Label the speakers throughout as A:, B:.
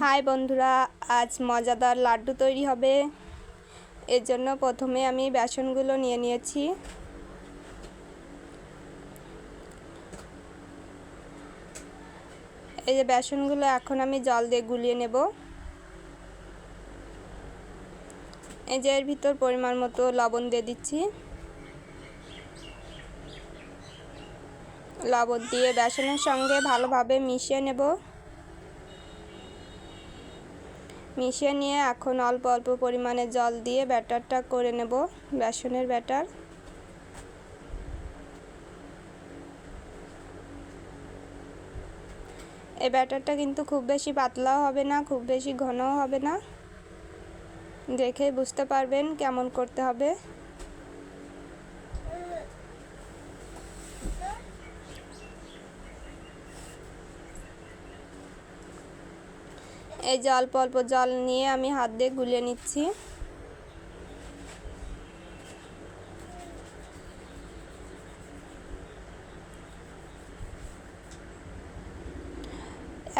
A: High বন্ধুরা, আজ মজাদার লাড্ডু তৈরি হবে। এর জন্য প্রথমে আমি বেসনগুলো নিয়ে নিয়েছি। এই যে বেসনগুলো এখন আমি জল দিয়ে গুলিয়ে নেব। এই যে এর ভিতর পরিমাণ মতো লবণ দিয়ে দিচ্ছি। লবণ দিয়ে বেসনের সঙ্গে ভালোভাবে মিশিয়ে নেব। মিশিয়ে নিয়ে এখন অল্প অল্প পরিমাণে জল দিয়ে ব্যাটারটা করে নেব, বেসনের ব্যাটার। এই ব্যাটারটা কিন্তু খুব বেশি পাতলাও হবে না, খুব বেশি ঘনও হবে না। দেখে বুঝতে পারবেন কেমন করতে হবে। এই যে অল্প অল্প জল নিয়ে আমি হাত দিয়ে গুলিয়ে নিচ্ছি।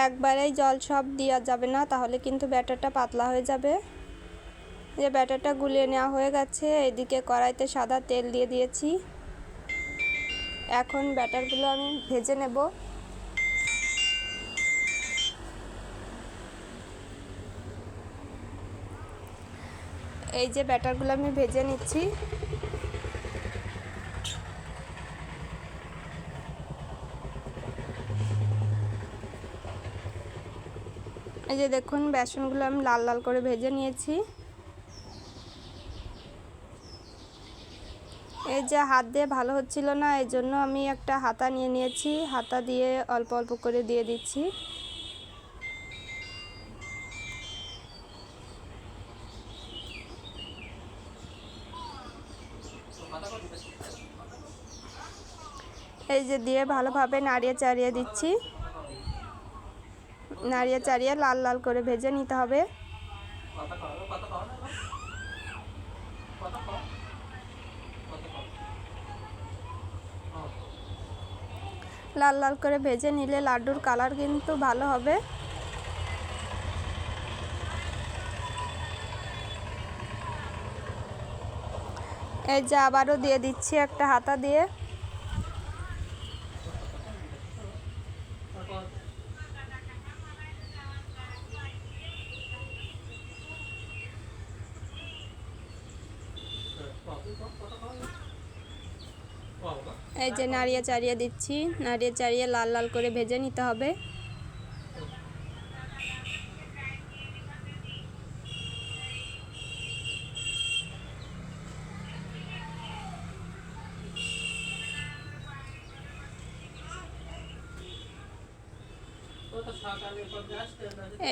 A: একবারেই জল সব দেওয়া যাবে না, তাহলে কিন্তু ব্যাটারটা পাতলা হয়ে যাবে। যে ব্যাটারটা গুলিয়ে নেওয়া হয়ে গেছে, এদিকে কড়াইতে সাদা তেল দিয়ে দিয়েছি। এখন ব্যাটারগুলো আমি ভেজে নেব। এই যে ব্যাটারগুলো আমি ভেজে নিচ্ছি। এই যে দেখুন, বেসনগুলো আমি লাল লাল করে ভেজে নিয়েছি। এই যে হাত দিয়ে ভালো হচ্ছিল না এই জন্য আমি একটা হাতা নিয়ে নিয়েছি। হাতা দিয়ে অল্প অল্প করে দিয়ে দিচ্ছি। এই যে দিয়ে ভালোভাবে নাড়িয়ে চাড়িয়ে দিচ্ছি। নাড়িয়ে চাড়িয়ে লাল লাল করে ভেজে নিতে হবে। লাল লাল করে ভেজে নিলে লাড্ডুর কালার কিন্তু ভালো হবে। এই যে আবারও দিয়ে দিচ্ছি একটা হাতা দিয়ে। এই যে নাড়িয়ে চাড়িয়ে দিচ্ছি। নাড়িয়ে চাড়িয়ে লাল লাল করে ভেজে নিতে হবে।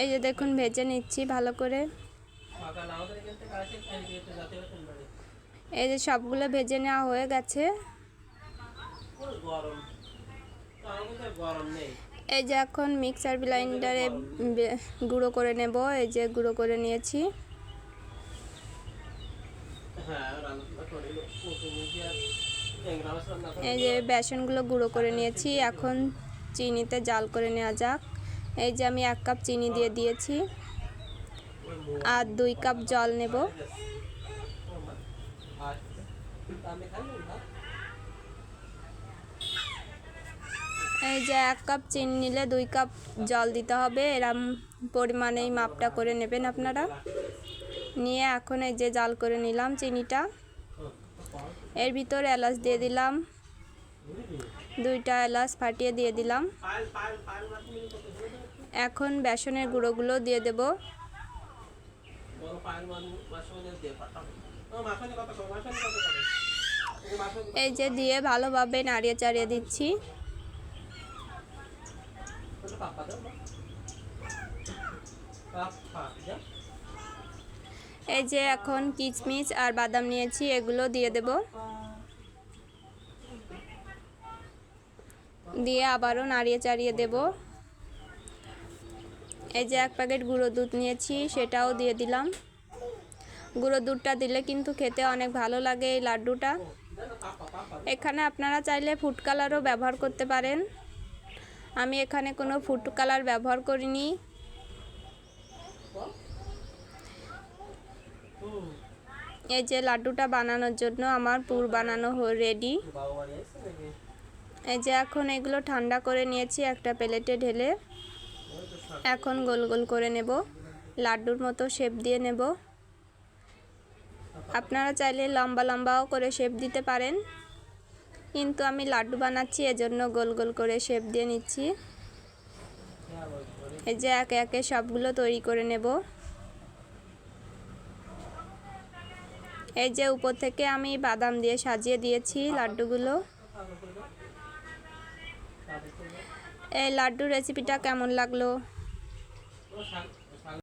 A: এই যে দেখুন, ভেজে নিচ্ছি ভালো করে। এই যে সবগুলো ভেজে নেওয়া হয়ে গেছে। এই যে এখন মিক্সার ব্লাইন্ডারে গুঁড়ো করে নেব এই যে গুঁড়ো করে নিয়েছি। এই যে বেসনগুলো গুঁড়ো করে নিয়েছি এখন চিনিতে জাল করে নেওয়া যাক। এই যে আমি এক কাপ চিনি দিয়ে দিয়েছি। আর দুই কাপ জল নেব। এই যে এক কাপ চিনি নিলে দুই কাপ জল দিতে হবে। এরম পরিমাণেই মাপটা করে নেবেন আপনারা। নিয়ে এখন এই যে জাল করে নিলাম চিনিটা। এর ভিতর এলাচ দিয়ে দিলাম। দুইটা এলাচ ফাটিয়ে দিয়ে দিলাম। এখন বেসনের গুঁড়োগুলো দিয়ে দেব। এই যে দিয়ে ভালোভাবে নাড়িয়ে চাড়িয়ে দিচ্ছি। এই যে এখন কিচমিচ আর বাদাম নিয়েছি, এগুলো দিয়ে দেব। দিয়ে আবারও নাড়িয়ে চাড়িয়ে দেব। এই যে এক প্যাকেট গুঁড়ো দুধ নিয়েছি, সেটাও দিয়ে দিলাম। গুঁড়ো দুধটা দিলে কিন্তু খেতে অনেক ভালো লাগে এই লাড্ডুটা। এখানে আপনারা চাইলে ফুড কালারও ব্যবহার করতে পারেন। আমি এখানে কোনো ফুড কালার ব্যবহার করিনি। এই যে লাড্ডুটা বানানোর জন্য আমার পুর বানানো রেডি। এই যে এখন এগুলো ঠান্ডা করে নিয়েছি, একটা প্লেটে ঢেলে। এখন গোল গোল করে নেব, লাড্ডুর মতো শেপ দিয়ে নেব। আপনারা চাইলে লম্বা লম্বাও করে শেপ দিতে পারেন। কিন্তু আমি লাড্ডু বানাচ্ছি, এজন্য গোল গোল করে শেপ দিয়ে নিচ্ছি। এই যে একে একে সবগুলো তৈরি করে নেব। এই যে উপর থেকে আমি বাদাম দিয়ে সাজিয়ে দিয়েছি লাড্ডুগুলো। এই লাড্ডু রেসিপিটা কেমন লাগল?